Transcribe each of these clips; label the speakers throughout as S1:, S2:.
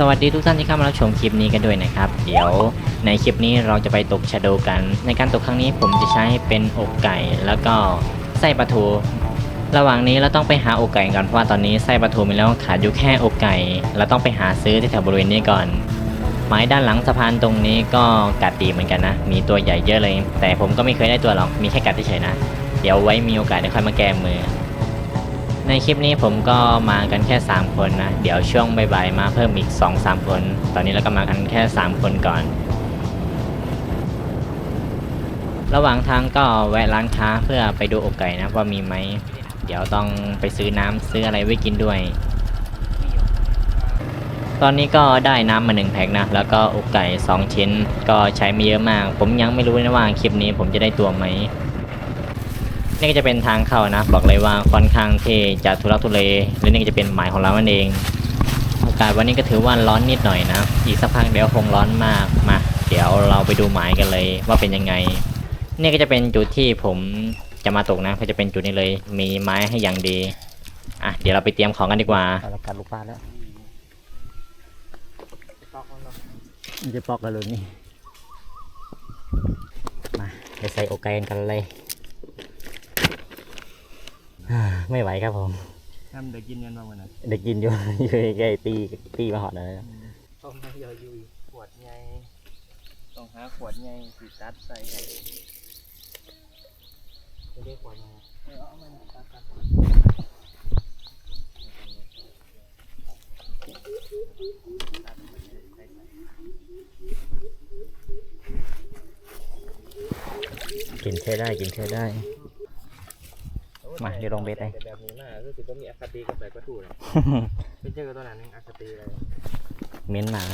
S1: สวัสดีทุกท่านที่เข้ามารับชมคลิปนี้กันด้วยนะครับ เดี๋ยวในคลิปนี้เราจะไปตกชะโดกัน ในการตกครั้งนี้ผมจะใช้เป็นอกไก่ แล้วก็ไส้ปลาทู ระหว่างนี้เราต้องไปหาอกไก่ก่อนเพราะว่าตอนนี้ไส้ปลาทูมีแล้วขาดอยู่แค่อกไก่ เราต้องไปหาซื้อที่แถวบริเวณนี้ก่อน ไม้ด้านหลังสะพานตรงนี้ก็กัดดีเหมือนกันนะ มีตัวใหญ่เยอะเลย แต่ผมก็ไม่เคยได้ตัวหรอก มีแค่กัดเฉยๆนะ เดี๋ยวไว้มีโอกาสได้ค่อยมาแก้มือ ในคลิปนี้ผมก็มากันแค่ 3 คนนะ เดี๋ยวช่วงบ่ายๆมาเพิ่มอีก 2-3 คน ตอนนี้เราก็มากันแค่ 3 คนก่อน ระหว่างทางก็แวะร้านค้าเพื่อไปดูอกไก่นะว่ามีไหม เดี๋ยวต้องไปซื้อน้ำซื้ออะไรไว้กินด้วย ตอนนี้ก็ได้น้ำมาหนึ่งแพ็คนะ แล้วก็อกไก่ 2 ชิ้น ก็ใช้ไม่เยอะมาก ผมยังไม่รู้นะว่าคลิปนี้ผมจะได้ตัวไหม นี่ก็จะเป็นทางเข้านะ บอกเลยว่าค่อนข้างที่จะทุรักทุเลและนี่ก็จะเป็นหมายของเรานั่นเองอากาศวันนี้ก็ถือว่าร้อนนิดหน่อยนะ อีกสักพักเดี๋ยวคงร้อนมากมา เดี๋ยวเราไปดูหมายกันเลยว่าเป็นยังไง นี่ก็จะเป็นจุดที่ผมจะมาตกนะ ก็จะเป็นจุดนี้เลย มีไม้ให้อย่างดี อะเดี๋ยวเราไปเตรียมของกันดีกว่า
S2: เอาละกัดลูกปลาแล้วมันจะปอกกันเลยนี่ มาไปใส่โอไกนกันเลยอ่า ไม่ไหวครับผม
S3: ทำเด็กกินกันบ้างวันนั้น
S2: เด็กกินอยู่ อยู่ใกล้ๆตีตีมาหอดเลย
S3: ต้มไม่ยอยุยขวดไงต้องหาขวดไงสีตัดใส่ไข่จะได้ขวดไงเออเอามันตัดตัด
S2: กินใช้ได้กินใช้ได้ มาเดี๋ยวลงเบ็ดเลย
S3: แต่แบบนี้มากก็คือต้องมีอคติกับใส่กระถูเลยไปเจอตัวนั้นนึงอคติเลย
S2: เหม้นหนา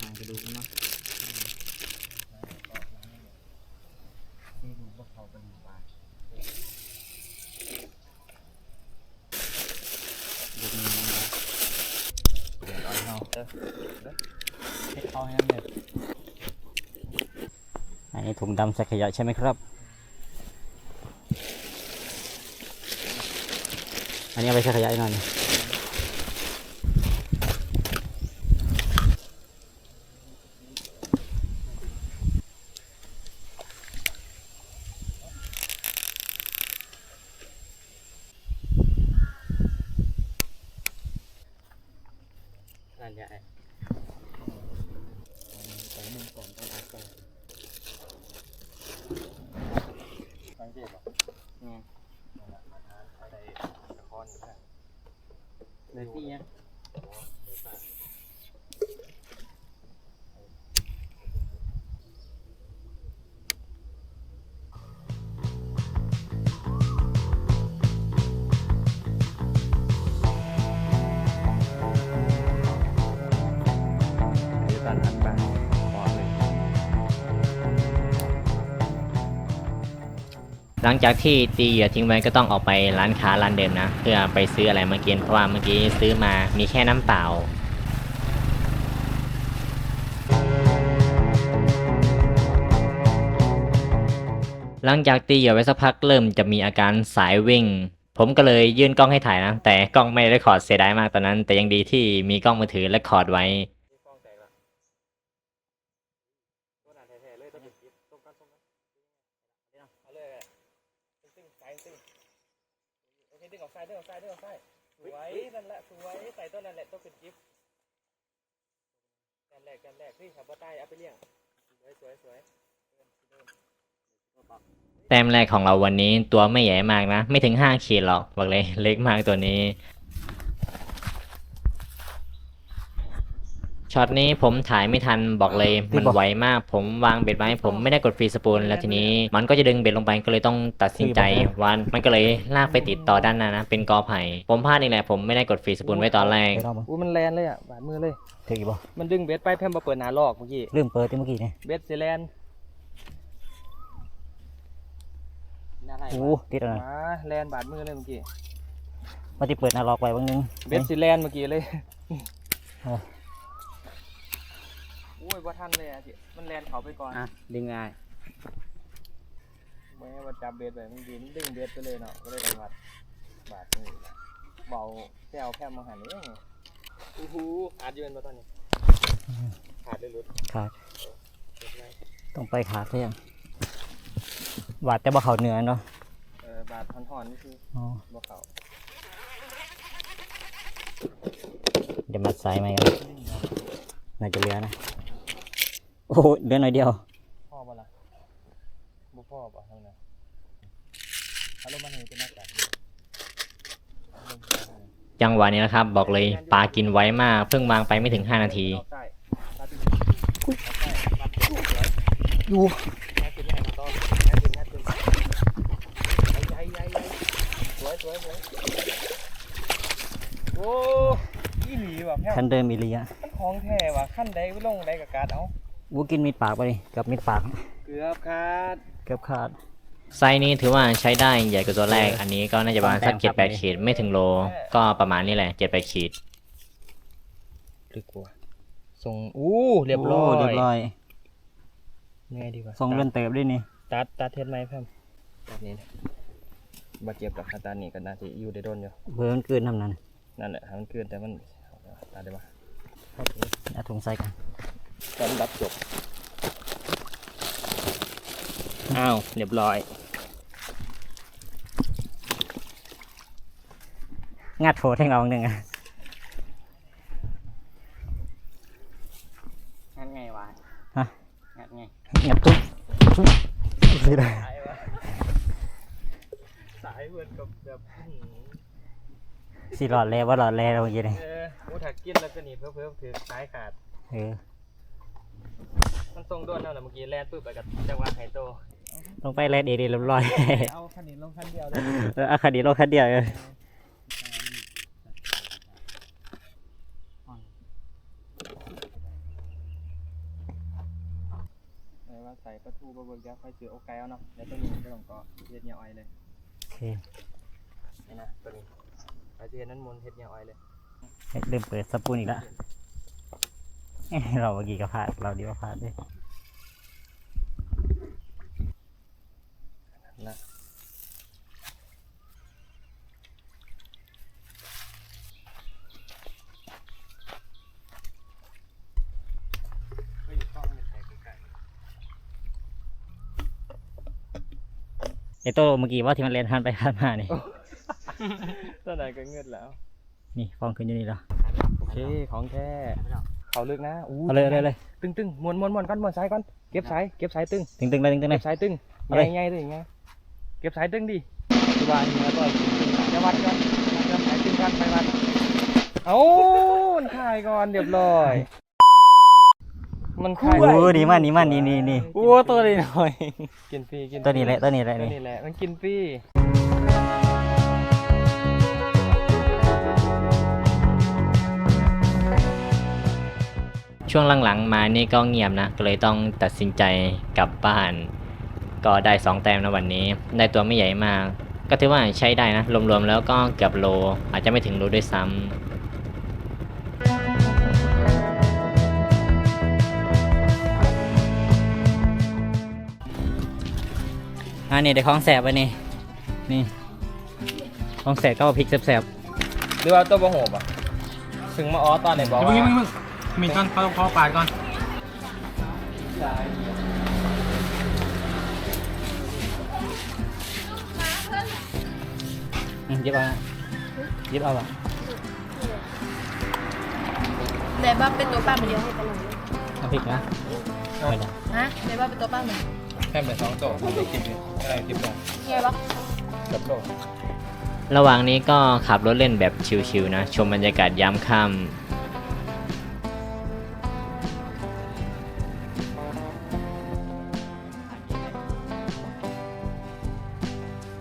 S3: ทางกระดูกเนาะนี่ดูว่าเขาเป็นปลาดูนี่นะเดี๋ยวเอาเอาเด้อเด้อให้เอาให้เนี่ย
S2: อันนี้ถุงดำใส่ขยะใช่ไหมครับ อันนี้เอาไปใส่ขยะอีกหน่อย
S3: นั่นใหญ่ใส่นึ่งก่อนต้องอัดก่อนสังเกตป่ะอืมนั่นแหละมาทานอะไรละครอยู่นะ
S2: เลย
S1: หลังจากที่ตีเหยื่อทิ้งไว้ก็ต้องออกไปร้านค้าร้านเดิมนะ เพื่อไปซื้ออะไรมากินเพราะว่าเมื่อกี้ซื้อมามีแค่น้ำเปล่า หลังจากตีเหยื่อไว้สักพักเริ่มจะมีอาการสายวิ่ง ผมก็เลยยื่นกล้องให้ถ่ายนะ แต่กล้องไม่ได้คอร์ดเสียดายมากตอนนั้น แต่ยังดีที่มีกล้องมือถือและคอร์ดไว้
S3: ฟ้องใจละตัวนั้นแท้ๆเลยต้องเป็นจิ๊บต้มกันต้มกันเอาเลยตึ้งๆ สายตึ้งโอเคดึงออกซ้ายดึงออกซ้ายดึงออกซ้ายสวยนั่นแหละสวยใส่ตัวนั้นแหละต้องเป็นจิ๊บกันแรกกันแรกนี่ขับว่าใต้เอาไปเลี้ยงสวยสวยสวย
S1: แต้มแรกของเราวันนี้ตัวไม่ใหญ่มากนะ ไม่ถึง5ขีดหรอกบอกเลยเล็กมากตัวนี้ ช็อตนี้ผมถ่ายไม่ทันบอกเลยมันไวมาก ผมวางเบ็ดไว้ผมไม่ได้กดฟรีสปูลแล้วทีนี้ มันก็จะดึงเบ็ดลงไปก็เลยต้องตัดสินใจว่ามันก็เลยลากไปติดต่อด้านหน้านะ เป็นกอไผ่ผมพลาดนี่แหละผมไม่ได้กดฟรีสปูลไว้ตอนแรก
S2: ไปรอบมึง
S3: อู้มันแลนเลยอะบาดมือเลย
S2: ถึงอีกบ่
S3: มันดึงเบ็ดไปแพมมาเปิดหนาลอกเมื่อกี้
S2: ลืมเปิดที่เมื่อกี้เนี่ย
S3: เบ็ดเซแลนน่าไร
S2: โอ้ติดอะไร
S3: มาแลนบาดมือเลยเมื่อกี้
S2: มาที่เปิดหนาล็อกไว้บางนึง
S3: เบ็ดซีแลนเมื่อกี้เลย
S2: เออ
S3: โอ้ยว่าทันเลยอะจิมันแลนเขาไปก่อน
S2: อะดึงง่าย
S3: ไม่ให้ว่าจับเบ็ดไปเมื่อกี้มันดึงเบ็ดไปเลยเนาะก็เลยต้องวัดบาดมือเบาแซวแพมมาหันเลยอู้หูอาดยืนมาตอนนี้ขาดเลยหลุด
S2: ขาด
S3: เจ็บไหม
S2: ต้องไปขาดเที่ยงหวาดแต่บ่เขาเหนือเนาะ
S3: เออบาดทอนๆนี่คือ
S2: อ๋อ
S3: บ่เขา
S2: เดี๋ยวมัดสายไหมกันน่าจะเหลือนะ โอ้โหเหลือหน่อยเดียว
S3: พ่อบ่ล่ะบ่พ่อบ่ทางนั้นอารมณ์มันนี่เป็นหน้ากากเดียวเอาลงไปเลย
S1: จังหวะนี้นะครับ บอกเลยปลากินไวมาก เพิ่งวางไปไม่ถึง 5 นาที
S3: เอาใต้ตัดขึ้นเอาใต้ตัดขึ้นสวย
S2: อยู่
S3: แม่ขึ้นแม่ขึ้นต่อแม่ขึ้นแม่ขึ้นใหญ่ใหญ่ใหญ่สวยสวยสวยโอ้อีหลีว่ะแพม
S2: คันเดิมอีเลีย
S3: มันของแท้ว่ะขั้นใดลงใดกับการดเอา
S2: วูกินมีดปากไปดิกับมีดปาก
S3: เกือบขาด
S2: เกือบขาด
S1: ไซส์นี้ถือว่าใช้ได้ใหญ่กว่าตัวแรก อันนี้ก็น่าจะประมาณสัก
S2: แต้
S1: เจ็ด
S2: ม
S1: แปด
S2: ครับ
S1: ขีดไม่ถึงโล ก็ประมาณนี้แหละเจ็ดแปดขีด
S3: ลึกกว่าส่งอู้เรียบร้อย
S2: โเรียบร้อย
S3: ไงดีกว่า
S2: ทรงเลื่อนเติบด้วยนี่
S3: ตัดตัดเทสไหมเพิ่มแบบนี้นะบาดเจ็บกับคาตานี่ก็น่าจะอยู่ได้โดนอยู่
S2: เบอร์มันเกินทำนั้น
S3: นั่นแหละให้มันเกินแต่มันตัดได้ปะ
S2: เอาถุงใส่กัน
S3: ตอนรับจบอ้าวเรียบร้อย
S2: งัดโถแทงเอาหนึ่งอะ
S3: งั้นไงวะ
S2: ฮะ
S3: งั้นไง
S2: งัดตุ๊บตุ๊บสิได้
S3: สายวะสายเหมือนกับแบบอื้อหือ
S2: สิหลอดแลว่าหลอดแลเราเมื่อกี้นี่
S3: เออโอ้ถักกินแล้วก็หนีเพิ่มเพิ่มถือสายขาด
S2: เออ
S3: มันทรงด้วนแล้วนะเมื่อกี้แลนปุ๊บไปกับจังหวะไฮโต
S2: ลงไปแลดเอเดีเรียบร้อย
S3: เอาคันนี้ลงคันเดียวเลย
S2: เอออาคาดีโลคัดเดียวเออ
S3: ไหนว่าใส่ปลาทูบะเบิกยักษ์ค่อยเจอโอไกเอาเนาะแล้วตัวนี้ก็ต้องก็เฮ็ดเหนียวไอเลย
S2: โอเค
S3: นี่นะตัวนี้ไปเจนั้นมุนเฮ็ดเหนียวไอเลย
S2: เฮ้ยเริ่มเปิดสปูนอีกแล้ว เอ้ยเราเมื่อกี้ก็พลาดเราดีกว่าพลาดด้วย
S3: นะเฮ้ยกล้องมันแตกไกล
S2: ไอโต้เมื่อกี้ว่าที่มันเล่นทันไปทันมานี่
S3: ๆตอนไหนก็เงือดแล้ว
S2: นี่ฟองขึ้นอยู่นี่แล้ว
S3: โอเค ของแท้ เขาลึกนะอู้
S2: เอาเลยเอาเลยเอาเลย
S3: ตึงตึงม้วนม้วนม้วนก่อนม้วนสายก่อนเก็บสายเก็บสายตึง
S2: ตึงตึงๆเลยตึงตึงๆเล
S3: เก็
S2: ย
S3: บสายตึง
S2: เอาเลย
S3: ใหญ่ๆเลยไงเก็บสายตึงดิที่ว่านี่แล้วก็จะวัดก่อนวัดสายตึงกันไปวัดเอ้ามันคายก่อนเรียบร้อย มันคาย
S2: โอ้ดีมากดีมากนี่นี่นี่
S3: โอ้ตัวนี้หน่อย กินฟรีกินฟรี
S2: ตัวนี้แหละตัวนี้แหละ
S3: ตัว
S2: นี่
S3: นี้แหละมันกินฟรี
S1: ช่วงหลังๆมานี่ก็เงียบนะ ก็เลยต้องตัดสินใจกลับบ้าน ก็ได้ 2 แต้มนะวันนี้ ได้ตัวไม่ใหญ่มาก ก็ถือว่าใช้ได้นะ รวมๆแล้วก็เกือบโล อาจจะไม่ถึงโลด้วยซ้ำ
S2: อ่านี่ได้ของแสบไปนี่นี่ของแสบก็เอาพริกแสบ
S3: หรือว่าตัวบะโหบอะ ถึงมาอ้อตอนไหนบอกว่า
S4: มึงมึงมึง มีก่อนเขาเขาปาดก่อน
S2: ๆอืมหยิบเอาหยิบเอาอะ
S5: ไหนบ้าเป็นตัวป้าเหมือนเดียวให้ตลอดเลย
S2: เอาพริกนะไม่ได้
S5: ฮะไหนบ้าเป็นตัวป้าเหมือน
S3: แค่เป็นสองโต๊ะไม่ได้กินอะไรกินตรง
S5: ไงบ้า
S3: กับโต๊ะ
S1: ระหว่างนี้ก็ขับรถเล่นแบบชิลๆนะ ชมบรรยากาศยามค่ำ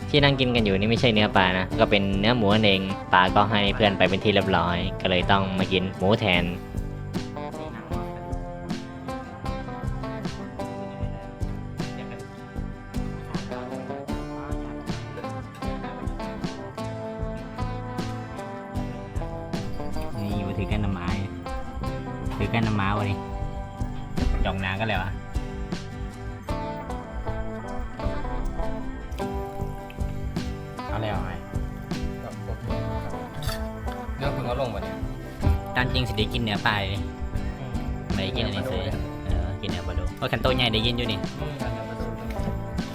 S1: ที่นั่งกินกันอยู่นี่ไม่ใช่เนื้อปลานะ ก็เป็นเนื้อหมูนั่นเองปลาก็ให้เพื่อนไปเป็นที่เรียบร้อย ก็เลยต้องมากินหมูแทน
S2: นี่อยู่ถือกันน้ำไม้ถือกันน้ำม้าวะนี่จองนาก็แล้วอะ
S3: เล้วะ
S2: ตามจริงสิได้กินเนื้อปลาเลยไม่ได้กินอันนี้เลยเออกินเนื้อปลาดูโอ้คันโตใหญ่ได้กินอยู่นี่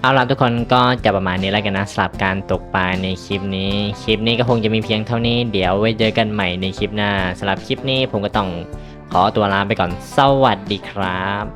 S1: เอาล่ะทุกคนก็จะประมาณนี้แล้วกันนะสำหรับการตกปลาในคลิปนี้ คลิปนี้ก็คงจะมีเพียงเท่านี้เดี๋ยวไว้เจอกันใหม่ในคลิปหน้าสำหรับคลิปนี้ผมก็ต้องขอตัวลาไปก่อนสวัสดีครับ